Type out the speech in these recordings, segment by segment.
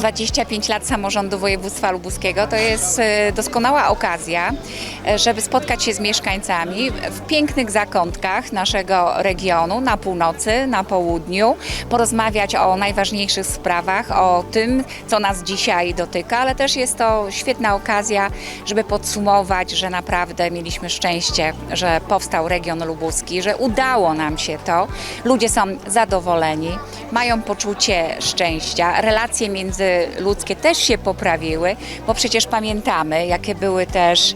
25 lat samorządu województwa lubuskiego. To jest e, doskonała okazja, e, żeby spotkać się z mieszkańcami w pięknych zakątkach naszego regionu, na północy, na południu, porozmawiać o najważniejszych sprawach, o tym, co nas dzisiaj dotyka, ale też jest to świetna okazja, żeby podsumować, że naprawdę mieliśmy szczęście, że powstał region lubuski, że udało nam się to. Ludzie są zadowoleni, mają poczucie szczęścia, relacje międzyludzkie też się poprawiły, bo przecież pamiętamy, jakie były też,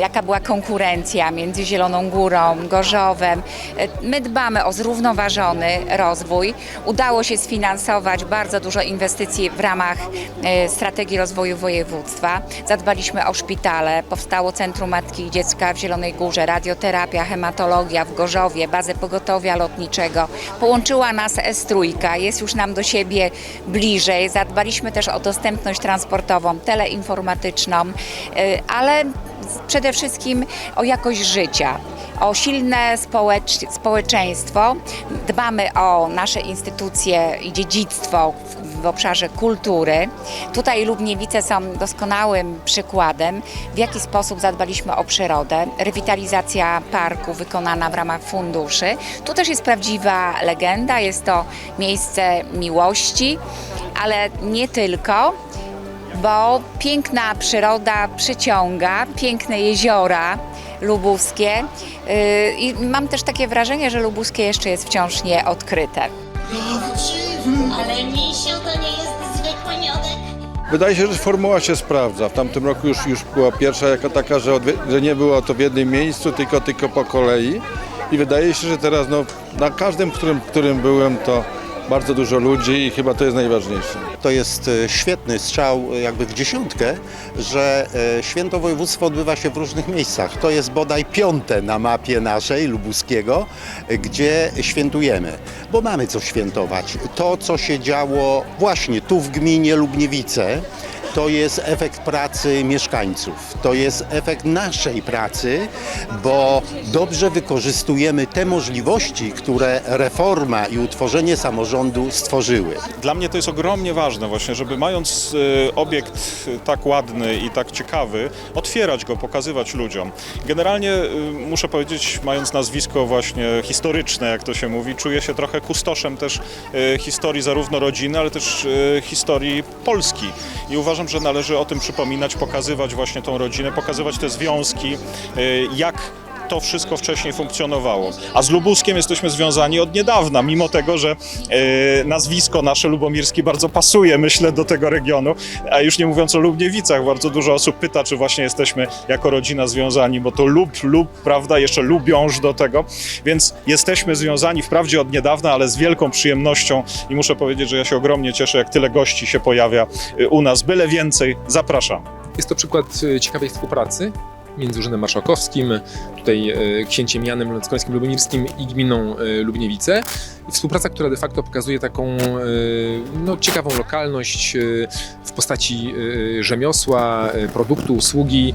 jaka była konkurencja między Zieloną Górą, Gorzowem. E, My dbamy o zrównoważony rozwój. Udało się sfinansować bardzo dużo inwestycji w ramach e, strategii rozwoju województwa. Zadbaliśmy o szpitale, powstało Centrum Matki i Dziecka w Zielonej Górze, radioterapia, hematologia w Gorzowie, bazę pogotowia lotniczego. Połączyła nas S-trójka, jest już nam do siebie bliżej. Zadbaliśmy też o dostępność transportową, teleinformatyczną, y, ale przede wszystkim o jakość życia. O silne społecz- społeczeństwo, dbamy o nasze instytucje i dziedzictwo w, w obszarze kultury. Tutaj Lubniewice są doskonałym przykładem, w jaki sposób zadbaliśmy o przyrodę. Rewitalizacja parku wykonana w ramach funduszy. Tu też jest prawdziwa legenda, jest to miejsce miłości, ale nie tylko bo piękna przyroda przyciąga, piękne jeziora lubuskie yy, i mam też takie wrażenie, że lubuskie jeszcze jest wciąż nieodkryte. Ale misiu to nie jest zwykły miodek. Wydaje się, że formuła się sprawdza. W tamtym roku już, już była pierwsza jako taka, że, odwie- że nie było to w jednym miejscu, tylko, tylko po kolei. I wydaje się, że teraz no, na każdym, którym, którym byłem, to bardzo dużo ludzi i chyba to jest najważniejsze. To jest e, świetny strzał e, jakby w dziesiątkę, że e, święto województwo odbywa się w różnych miejscach. To jest bodaj piąte na mapie naszej, lubuskiego, gdzie świętujemy, bo mamy co świętować. To, co się działo właśnie tu w gminie Lubniewice, to jest efekt pracy mieszkańców, to jest efekt naszej pracy, bo dobrze wykorzystujemy te możliwości, które reforma i utworzenie samorządu stworzyły. Dla mnie to jest ogromnie ważne właśnie, żeby mając e, obiekt e, tak ładny i tak ciekawy, otwierać go, pokazywać ludziom. Generalnie e, muszę powiedzieć, mając nazwisko właśnie historyczne, jak to się mówi, czuję się trochę kustoszem też historii zarówno rodziny, ale też historii Polski. I uważam, że należy o tym przypominać, pokazywać właśnie tą rodzinę, pokazywać te związki, e, jak to wszystko wcześniej funkcjonowało. A z Lubuskiem jesteśmy związani od niedawna, mimo tego, że e, nazwisko nasze Lubomirski bardzo pasuje, myślę, do tego regionu. A już nie mówiąc o Lubniewicach, bardzo dużo osób pyta, czy właśnie jesteśmy jako rodzina związani, bo to lub, lub, prawda, jeszcze lubiąż do tego. Więc jesteśmy związani wprawdzie od niedawna, ale z wielką przyjemnością i muszę powiedzieć, że ja się ogromnie cieszę, jak tyle gości się pojawia e, u nas. Byle więcej, zapraszam. Jest to przykład e, ciekawej współpracy między Urzędem Marszałkowskim, tutaj e, księciem Janem Ląckońskim Lublinirskim i gminą e, Lubniewice. Współpraca, która de facto pokazuje taką e, no, ciekawą lokalność w postaci rzemiosła, produktu, usługi.